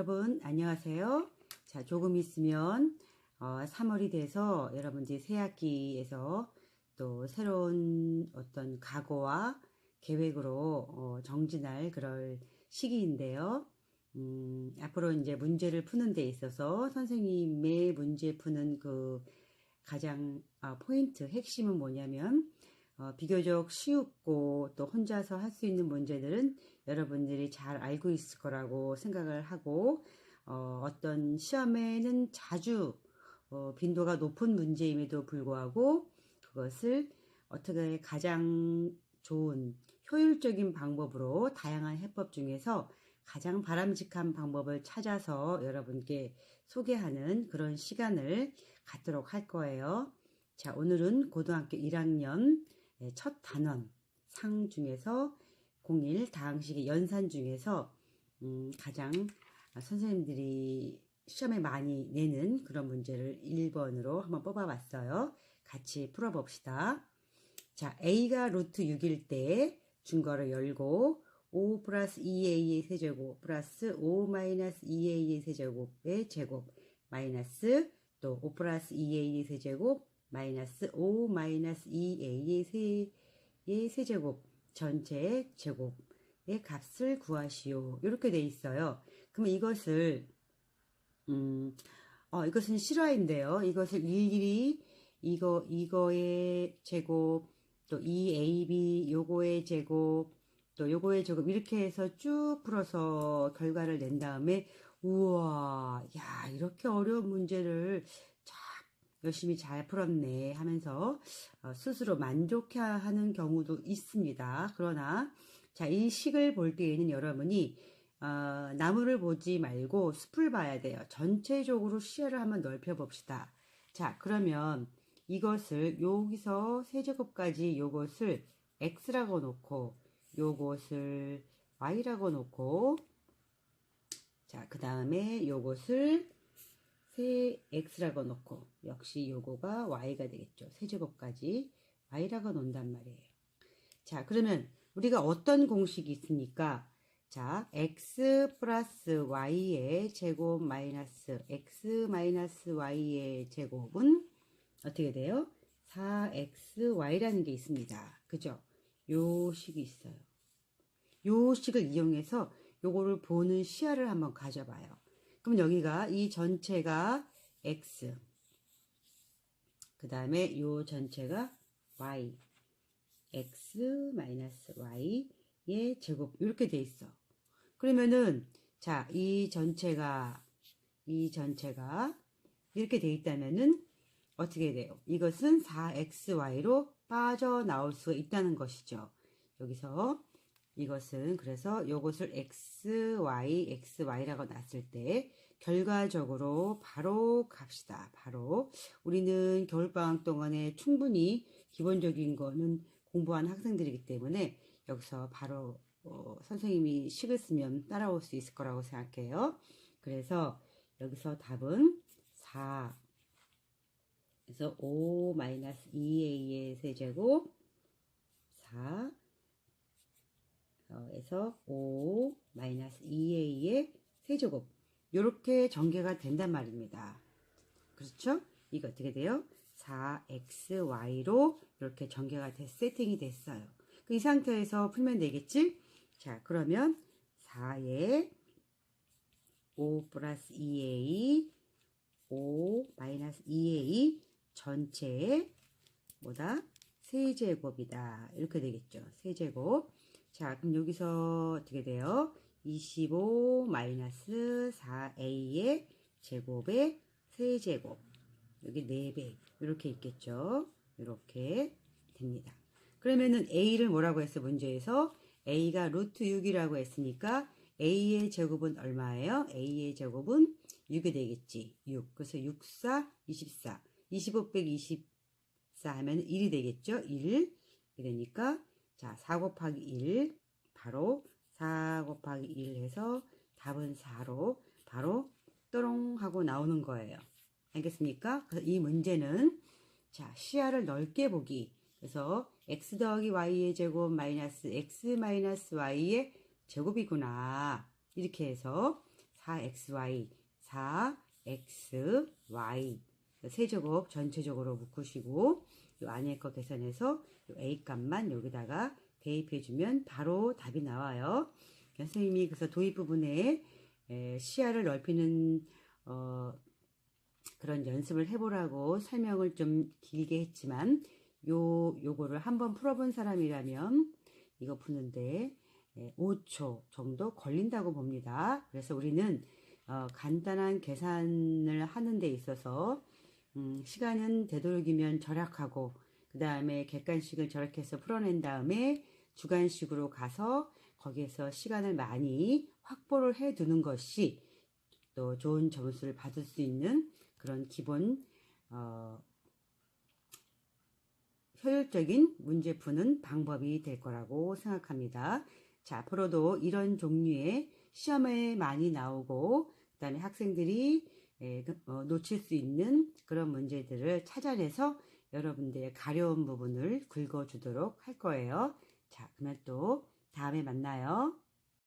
여러분 안녕하세요. 자 조금 있으면 어, 3월이 돼서 여러분들이 새학기에서 또 새로운 어떤 각오와 계획으로 어, 정진할 그럴 시기인데요. 음, 앞으로 이제 문제를 푸는 데 있어서 선생님의 문제 푸는 그 가장 아, 포인트 핵심은 뭐냐면 어, 비교적 쉽고 또 혼자서 할 수 있는 문제들은 여러분들이 잘 알고 있을 거라고 생각을 하고 어, 떤 시험에는 자주 어, 빈도가 높은 문제임에도 불구하고 그것을 어떻게 가장 좋은 효율적인 방법으로 다양한 해법 중에서 가장 바람직한 방법을 찾아서 여러분께 소개하는 그런 시간을 갖도록 할 거예요. 자, 오늘은 고등학교 1학년 첫 단원 상 중에서 01 다항식의 연산 중에서 음, 가장 선생님들이 시험에 많이 내는 그런 문제를 1번으로 한번 뽑아봤어요. 같이 풀어봅시다. 자, A가 루트 6일 때 중괄호 열고 5 플러스 2A의 세제곱 플러스 5 마이너스 2A의 세제곱의 제곱 마이너스 또5 플러스 2A의 세제곱 마이너스 5 마이너스 2A의 세의 세제곱 전체의 제곱의 값을 구하시오. 이렇게 돼 있어요. 그러면 이것을 음, 어, 이것은 실화인데요. 이것을 일일이 이거 이거의 제곱 또 2AB 요거의 제곱 또 요거의 제곱 이렇게 해서 쭉 풀어서 결과를 낸 다음에 우와 야 이렇게 어려운 문제를 참 열심히 잘 풀었네 하면서 어, 스스로 만족해하는 경우도 있습니다. 그러나 자 이 식을 볼 때에는 여러분이 어, 나무를 보지 말고 숲을 봐야 돼요. 전체적으로 시야를 한번 넓혀 봅시다. 자 그러면 이것을 여기서 세제곱까지 요것을 x라고 놓고 요것을 y라고 놓고 자, 그 다음에 요것을 세 x라고 놓고 역시 요거가 y가 되겠죠. 세제곱까지 y라고 놓는단 말이에요. 자, 그러면 우리가 어떤 공식이 있습니까? 자, x 플러스 y의 제곱 마이너스 x 마이너스 y의 제곱은 어떻게 돼요? 4xy라는 게 있습니다. 그죠? 요 식이 있어요. 요 식을 이용해서 요거를 보는 시야를 한번 가져봐요. 그럼 여기가 이 전체가 x 그 다음에 요 전체가 y x 마이너스 y의 제곱 이렇게 돼 있어. 그러면은 자 이 전체가 이 전체가 이렇게 돼 있다면은 어떻게 돼요? 이것은 4xy로 빠져나올 수 있다는 것이죠. 여기서 이것은 그래서 이것을 xy, xy라고 놨을 때 결과적으로 바로 갑시다. 바로 우리는 겨울방학 동안에 충분히 기본적인 거는 공부한 학생들이기 때문에 여기서 바로 어, 선생님이 식을 쓰면 따라올 수 있을 거라고 생각해요. 그래서 여기서 답은 4 그래서 5 마이너스 2a의 세제곱 4 에서 5 마이너스 2a의 세제곱 이렇게 전개가 된단 말입니다. 그렇죠? 이거 어떻게 돼요? 4xy로 이렇게 전개가 돼 세팅이 됐어요. 그이 상태에서 풀면 되겠지? 자 그러면 4에 5 플러스 2a 5 마이너스 2a 전체의 뭐다? 세제곱이다. 이렇게 되겠죠. 세제곱. 자, 그럼 여기서 어떻게 돼요? 25 마이너스 4a의 제곱의 세제곱. 여기 4배. 이렇게 있겠죠. 이렇게 됩니다. 그러면은 a를 뭐라고 했어? 문제에서 a가 루트 6이라고 했으니까 a의 제곱은 얼마예요? a의 제곱은 6이 되겠지. 6. 그래서 6, 4, 24. 25 빼기 24 하면 1이 되겠죠? 1. 이러니까 자, 4 곱하기 1 바로 4 곱하기 1 해서 답은 4로 바로 또롱 하고 나오는 거예요. 알겠습니까? 이 문제는 자, 시야를 넓게 보기. 그래서 x 더하기 y의 제곱 마이너스 x 마이너스 y의 제곱이구나. 이렇게 해서 4xy, 4xy. 세제곱 전체적으로 묶으시고 요 안에 거 계산해서 요 a 값만 여기다가 대입해주면 바로 답이 나와요. 그러니까 선생님이 그래서 도입 부분에 에, 시야를 넓히는 어, 그런 연습을 해보라고 설명을 좀 길게 했지만 요 요거를 한번 풀어본 사람이라면 이거 푸는데 에, 5초 정도 걸린다고 봅니다. 그래서 우리는 어, 간단한 계산을 하는 데 있어서 음, 시간은 되도록이면 절약하고 그 다음에 객관식을 저렇게 해서 풀어낸 다음에 주관식으로 가서 거기에서 시간을 많이 확보를 해 두는 것이 또 좋은 점수를 받을 수 있는 그런 기본 어, 효율적인 문제 푸는 방법이 될 거라고 생각합니다. 자, 앞으로도 이런 종류의 시험에 많이 나오고 그다음에 학생들이 에, 그, 어, 놓칠 수 있는 그런 문제들을 찾아내서 여러분들의 가려운 부분을 긁어주도록 할 거예요. 자, 그러면 또 다음에 만나요.